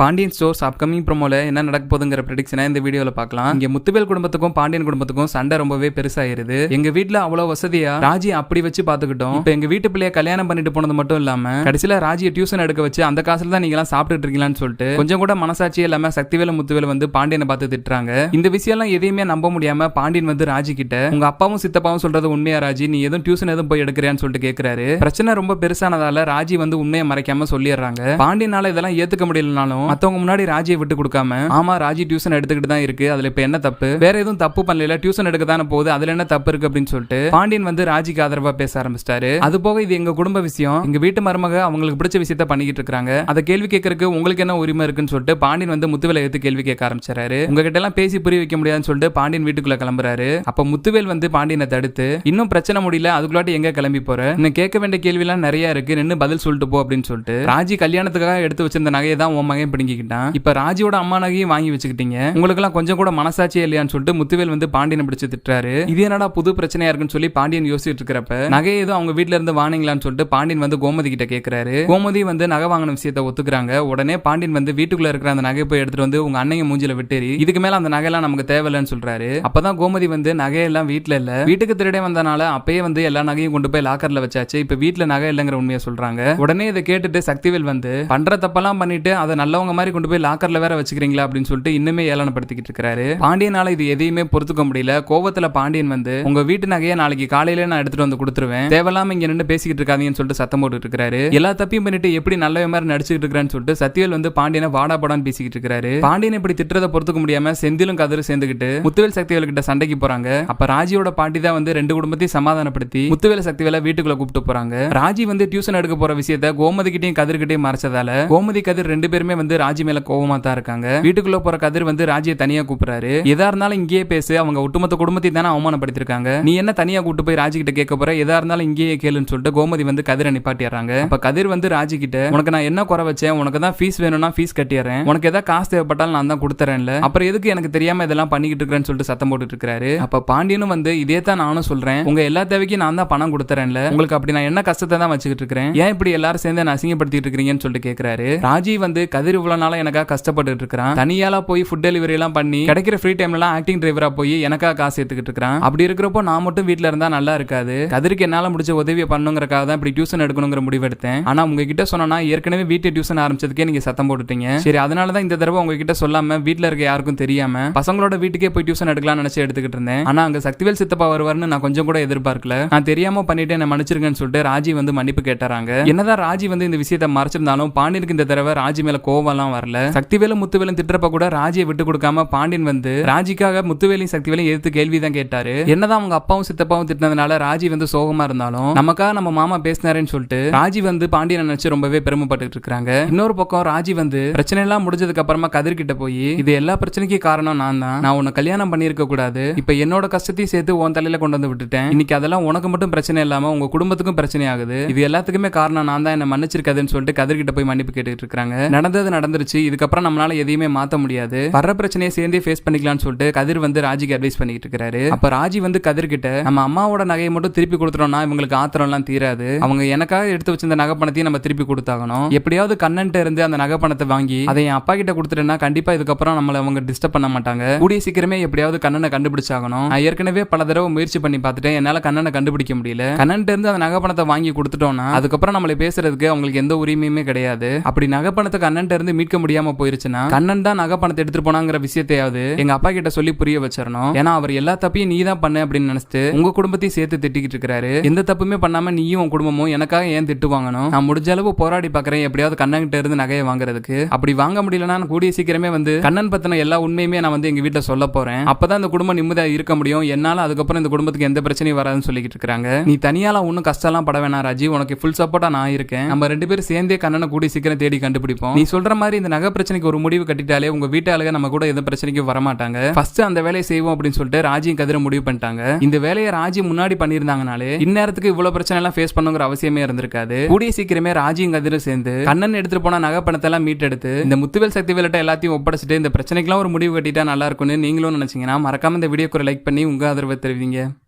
Pandian stores upcoming ப்ரோமோல என்ன நடக்க போகுதுங்கிற ப்ரெடிக்ஷனை இந்த வீடியோல பார்க்கலாம். இங்க முத்துவேல் குடும்பத்துக்கும் பாண்டியன் குடும்பத்துக்கும் சண்டை ரொம்பவே பெருசாயிருது. எங்க வீட்டில் அவ்வளவு வசதியா ராஜி அப்படி வச்சு பாத்துக்கிட்டோம் இப்ப எங்க வீட்டு பிள்ளைய கல்யாணம் பண்ணிட்டு போனது மட்டும் இல்லாம கடைசியில ராஜியை டியூஷன் எடுக்க வச்சு அந்த காசுல தான் நீங்க எல்லாம் சாப்பிட்டுட்டு இருக்கீங்களான்னு சொல்லிட்டு கொஞ்சம் கூட மனசாட்சி இல்லாம சக்திவேல முத்துவேல் வந்து பாண்டியனை பார்த்து திட்டுறாங்க. இந்த விஷயம் எல்லாம் எதையுமே நம்ப முடியாம பாண்டியன் வந்து ராஜி கிட்ட உங்க அப்பாவும் சித்தப்பாவும் சொல்றது உண்மையா ராஜி? நீ எதுவும் டியூஷன் எதுவும் போய் எடுக்கிறியான்னு சொல்லிட்டு கேக்குறாரு. பிரச்சனை ரொம்ப பெருசானதால ராஜி வந்து உண்மையை மறைக்காம சொல்லிடுறாங்க. பாண்டியனால இதெல்லாம் ஏத்துக்க முடியலனாலும் மத்தவங்க முன்னாடி ராஜியை விட்டு கொடுக்காம ஆமா ராஜி டியூஷன் எடுத்துக்கிட்டு தான் இருக்கு அதுல இப்ப என்ன தப்பு? வேற எதுவும் தப்பு பண்ணல டியூஷன் எடுக்க தானே போகுது அதுல என்ன தப்பு இருக்கு அப்படின்னு சொல்லிட்டு பாண்டியன் வந்து ராஜிக்கு ஆதரவா பேச ஆரம்பிச்சிட்டாரு. அது போக இது எங்க குடும்ப விஷயம். எங்க வீட்டு மருமக அவங்களுக்கு பிடிச்ச விஷயத்த பண்ணிக்கிட்டு இருக்காங்க. அதை கேள்வி கேட்கறதுக்கு உங்களுக்கு என்ன உரிமை இருக்குன்னு சொல்லிட்டு பாண்டியன் வந்து முத்துவேலை எடுத்து கேள்வி கேட்க ஆரம்பிச்சாரு உங்ககிட்ட எல்லாம் பேசி புரிய வைக்க முடியாதுன்னு சொல்லிட்டு பாண்டியன் வீட்டுக்குள்ள கிளம்புறாரு. அப்ப முத்துவேல் வந்து பாண்டியனை தடுத்து இன்னும் பிரச்சனை முடியல அதுக்குள்ளாட்டி எங்க கிளம்பி போற? இன்னும் கேட்க வேண்டிய கேள்வி எல்லாம் நிறைய இருக்கு நின்று பதில் சொல்லிட்டு போ அப்படின்னு சொல்லிட்டு ராஜி கல்யாணத்துக்காக எடுத்து வச்சிருந்த நகையை தான் உன் மகன் பிடுங்கிக்கிட்டான். இப்ப ராஜியோட அம்மா நகையும் வாங்கி வச்சுக்கிட்டீங்க. உங்களுக்கு எல்லாம் கொஞ்சம் கூட மனசாட்சியே இல்லையான்னு சொல்லிட்டு முத்துவேல் வந்து பாண்டியனை பிடிச்சு திட்டுறாரு. இது என்னடா புது பிரச்சனையா இருக்குன்னு சொல்லி பாண்டியன் யோசிச்சுட்டு இருக்கிறப்ப நகையை ஏதோ அவங்க வீட்டுல இருந்து வாங்கிங்களான்னு சொல்லிட்டு பாண்டியன் வந்து கோமதி கிட்ட கேட்கிறாரு கோமதி வந்து நகை வாங்கின விஷயத்த ஒத்துக்கிறாங்க. உடனே பாண்டியன் வந்து வீட்டுக்குள்ள இருக்கிற அந்த நகையை போய் எடுத்துட்டு வந்து உங்க அண்ணன் மூஞ்சில விட்டேரி இதுக்கு மேல அந்த நகையெல்லாம் நமக்கு தேவையில்லைன்னு சொல்றாரு. அப்பதான் கோமதி வந்து நகையெல்லாம் வீட்டுல இல்ல. வீட்டுக்கு திருடே வந்தனால அப்பயே வந்து எல்லா நகையும் கொண்டு போய் லாக்கர்ல வச்சாச்சு. இப்ப வீட்டுல நகை இல்லைங்கிற உண்மையை சொல்றாங்க. உடனே இதை கேட்டுட்டு சக்திவேல் வந்து பண்ற தப்பெல்லாம் பண்ணிட்டு அதை நல்லவங்க மாதிரி கொண்டு போய் லாக்கர்ல வேற வச்சுக்கிறீங்களா அப்படின்னு சொல்லிட்டு இன்னுமே ஏளனப்படுத்திக்கிட்டு இருக்காரு பாண்டியனால இது எதையுமே பொறுத்துக்க முடியல. கோவத்துல பாண்டியன் வந்து உங்க வீட்டு நகையை நாளைக்கு காலையில நான் எடுத்துட்டு வந்து கொடுத்துருவேன். தேவையில்லாம இங்க நின்று பேசிக்கிட்டு இருக்காதீங்கன்னு சொல்லிட்டு சத்தம் போட்டுட்டு இருக்காரு எல்லா தப்பையும் பண்ணிட்டு எப்படி நல்ல மாதிரி நடிச்சுக்கிட்டு இருக்கிறான்னு சொல்லிட்டு சத்யவேல் வந்து பாண்டியனை வாடா படான்னு பேசிக்கிட்டு இருக்காரு பாண்டியன் இப்படி திட்டுறதை பொறுத்துக்க முடியாம செந்திலும் கதிரும் சேர்ந்துக்கிட்டு முத்துவேல் சக்திவேல் கிட்ட சண்டைக்கு போறாங்க. அப்ப ராஜியோட பாட்டி தான் வந்து ரெண்டு குடும்பத்தையும் சமாதானப்படுத்தி முத்துவேல சக்திவேல வீட்டுக்குள்ள கூப்பிட்டு போறாங்க. ராஜி வந்து டியூஷன் எடுக்க போற விஷயத்த கோமதி கிட்டையும் கதிர்கிட்டையும் மறைச்சதால கோமதி கதிர் ரெண்டு பேருமே வந்து ராஜி மேல கோவமா தான் இருக்காங்க. வீட்டுக்குள்ள போற கதிர் வந்து ராஜியை தனியா கூப்பிடுறாரு. எதா இருந்தாலும் இங்கேயே பேசு அவங்க ஒட்டுமொத்த குடும்பத்தை தானே அவமானப்படுத்திருக்காங்க நீ என்ன தனியா கூட்டு போய் ராஜி கிட்ட கேட்க போற? எதா இருந்தாலும் இங்கேயே கேளுன்னு சொல்லிட்டு கோமதி வந்து கதிரை நிப்பாட்டிடுறாங்க. அப்ப கதிர் வந்து ராஜி கிட்ட உனக்கு நான் என்ன குறை வச்சேன்? உனக்கு தான் ஃபீஸ் வேணும்னா ஃபீஸ் கட்டிடுறேன். உனக்கு ஏதாவது காசு தேவைப்பட்டாலும் நான் தான் கொடுத்துறேன்ல. அப்புறம் எதுக்கு எனக்கு தெரியாம இதெல்லாம் பண்ணிக்கிட்டு இருக்கிறேன்னு சொல்லிட்டு சத்தம் போட்டுட்டு இருக்காரு அப்ப பாண்டியனும் வந்து இதே தான் நானும் சொல்றேன். உங்க எல்லா தேவைக்கும் நான் தான் பணம் கொடுத்துறேன்ல. உங்களுக்கு அப்படி நான் என்ன கஷ்டத்தை தான் வச்சுக்கிட்டு இருக்கிறேன்? ஏன் இப்படி எல்லாரும் சேர்ந்து நான் அசிங்கப்படுத்திட்டு இருக்கீங்கன்னு சொல்லிட்டு கேட்கிறாரு. ராஜி வந்து கதிர் இவ்வளவு நாளா எனக்காக கஷ்டப்பட்டு இருக்கிறான். தனியால போய் ஃபுட் டெலிவரி எல்லாம் பண்ணி கிடைக்கிற ஃப்ரீ டைம்ல எல்லாம் ஆக்டிங் டிரைவரா போய் எனக்காக காசு எடுத்துக்கிட்டு இருக்கிறான். அப்படி இருக்கிறப்போ நான் மட்டும் வீட்ல இருந்தா நல்லா இருக்காது. கதிருக்கு என்னால முடிச்ச உதவியை பண்ணுங்கிறக்காக தான் இப்படி டியூஷன் எடுக்கணுங்கிற முடிவு எடுத்தேன். ஆனா உங்ககிட்ட சொன்னா ஏற்கனவே வீட்டு டியூஷன் ஆரம்பிச்சதுக்கே நீங்க சத்தம் போட்டுட்டீங்க. சரி அதனால தான் இந்த தடவை உங்ககிட்ட சொல்லாம வீட்ல இருக்க யாருக்கும் தெரியாம பசங்களோட வீட்டுக்கே போய் டியூஷன் எடுக்கலாம்னு நினைச்சு எடுத்துக்கிட்டு இருந்தேன். ஆனா அங்க சக்திவேல் சித்தப்பா வருவார்னு நான் கொஞ்சம் கூட எதிர்பார்க்கல. நான் தெரியாம பண்ணிட்டு என்ன மன்னிச்சிருக்கேன்னு சொல்லிட்டு ராஜி வந்து மன்னிப்பு கேட்டாராங்க. என்னதான் ராஜி வந்து இந்த விஷயத்தை மறைச்சிருந்தாலும் பாண்டியனுக்கு இந்த தடவை ராஜி மேல கோவம்லாம் வரல. சக்திவேலும் முத்துவேலும் திட்டுறப்ப கூட ராஜியை விட்டு கொடுக்காம பாண்டியன் வந்து ராஜிக்காக முத்துவேலையும் சக்திவேலையும் எதிர்த்து கேள்வி தான் கேட்டாரு. என்னதான் அவங்க அப்பாவும் சித்தப்பாவும் திட்டினதுனால ராஜி வந்து சோகமா இருந்தாலும் நமக்காக நம்ம மாமா பேசினாருன்னு சொல்லிட்டு ராஜி வந்து பாண்டியனை நினைச்சு ரொம்பவே பெருமைப்பட்டு இருக்காங்க. இன்னொரு பக்கம் ராஜி வந்து பிரச்சனை எல்லாம் முடிஞ்சதுக்கு அப்புறமா கதிர்கிட்ட போய் இது எல்லா பிரச்சனைக்கும் காரணம் நான் தான். நான் உன்னை கல்யாணம் பண்ணிருக்க கூடாது. இப்ப என்னோட கஷ்டத்தையும் சேர்த்து உன் தலையில கொண்டு வந்து விட்டுட்டேன். இன்னைக்கு அதெல்லாம் உனக்கு மட்டும் பிரச்சனை இல்லாம உங்க குடும்பத்துக்கும் பிரச்சனை ஆகுது இது எல்லாத்துக்குமே காரணம் நான் தான் என்ன மன்னிச்சிருக்காதுன்னு சொல்லிட்டு கதிர்கிட்ட போய் மன்னிப்பு கேட்டுட்டு இருக்காங்க. நடந்தது நடந்துருச்சு. இதுக்கப்புறம் நம்மளால எதையுமே மாத்த முடியாது. வர்ற பிரச்சனையை சேர்ந்தே ஃபேஸ் பண்ணிக்கலாம்னு சொல்லிட்டு கதிர் வந்து ராஜிக்கு அட்வைஸ் பண்ணிட்டு இருக்காரு அப்ப ராஜி வந்து கதிர் கிட்ட நம்ம அம்மாவோட நகையை மட்டும் திருப்பி கொடுத்துட்டோம்னா இவங்களுக்கு ஆத்திரம் எல்லாம் தீராது. அவங்க எனக்காக எடுத்து வச்சிருந்த நகை பணத்தையும் நம்ம திருப்பி கொடுத்தாகணும். எப்படியாவது கண்ணன்ட்ட இருந்து அந்த நகை பணத்தை வாங்கி அதை என் அப்பா கிட்ட கொடுத்துட்டேன்னா கண்டிப்பா இதுக்கப்புறம் நம்மள அவங்க டிஸ்டர்ப் பண்ண மாட்டாங்க. கூடிய சீக்கிரமே எப்படியாவது கண்ணனை கண்டுபிடிச்சாகணும். நான் ஏற்கனவே பல தடவை முயற்சி பண்ணி பார்த்துட்டேன். என்னால கண்ணனை கண்டுபிடிக்க முடியல. கண்ணன்ட்ட இருந்து அந்த நகை பணத்தை வாங்கி கொடுத்துட்டோம்னா அதுக்கப்புறம் நம்மளை பேசுறதுக்கு அவங்களுக்கு எந்த உரிமையுமே கிடையாது. அப்படி நகை பணத்தை கண்ணன்ட்ட இருந்து இருந்து மீட்க முடியாம போயிருச்சுன்னா கண்ணன் தான் நகை பணத்தை எடுத்துட்டு போனாங்கிற விஷயத்தையாவது எங்க அப்பா கிட்ட சொல்லி புரிய வச்சிடணும் ஏன்னா அவர் எல்லா தப்பையும் நீ தான் பண்ண அப்படின்னு நினைச்சிட்டு உங்க குடும்பத்தையும் சேர்த்து திட்டிக்கிட்டு இருக்காரு. எந்த தப்புமே பண்ணாம நீயும் உன் குடும்பமும் எனக்காக ஏன் திட்டு வாங்கணும்? நான் முடிஞ்ச அளவு போராடி பாக்குறேன் எப்படியாவது கண்ணன்கிட்ட இருந்து நகையை வாங்குறதுக்கு. அப்படி வாங்க முடியலன்னா கூடிய சீக்கிரமே வந்து கண்ணன் பத்தின எல்லா உண்மையுமே நான் வந்து எங்க வீட்டுல சொல்ல போறேன். அப்பதான் இந்த குடும்பம் நிம்மதியா இருக்க முடியும். என்னால அதுக்கப்புறம் இந்த குடும்பத்துக்கு எந்த பிரச்சனையும் வராதுன்னு சொல்லிக்கிட்டு இருக்காங்க. நீ தனியால ஒன்னும் எல்லாம் பட வேணாம் ராஜி உனக்கு ஃபுல் சப்போர்ட்டா நான் இருக்கேன். நம்ம ரெண்டு பேரும் சேர்ந்தே கண்ணனை கூடிய சீக்கிரம் தேடி கண்டுபிடிப்போம். நீ சொல்ற மாதிரி இந்த நகை பிரச்சனைக்கு ஒரு முடிவு கட்டிட்டாலே உங்க வீட்டாளுக நம்ம கூட எந்த பிரச்சனைக்கும் வரமாட்டாங்க. ஃபர்ஸ்ட் அந்த வேலையை செய்வோம் அப்படின்னு சொல்லிட்டு ராஜியும் கதிர முடிவு பண்ணிட்டாங்க. இந்த வேலையை ராஜி முன்னாடி பண்ணியிருந்தாங்கனாலே இந்நேரத்துக்கு இவ்வளவு பிரச்சனை எல்லாம் ஃபேஸ் பண்ணுங்கிற அவசியமே இருந்திருக்காது. கூடிய சீக்கிரமே ராஜியும் கதிரும் சேர்ந்து கண்ணன் எடுத்துட்டு போன நகை பணத்தை எல்லாம் மீட்டெடுத்து இந்த முத்துவேல் சக்தி வேலைட்ட எல்லாத்தையும் ஒப்படைச்சிட்டு இந்த பிரச்சனைக்கெல்லாம் ஒரு முடிவு கட்டிட்டா நல்லா இருக்கும்னு நீங்களும் நினைச்சீங்கன்னா மறக்காம இந்த வீடியோக்கு லைக் பண்ணி உங்க ஆதரவை தெரிவிங்க.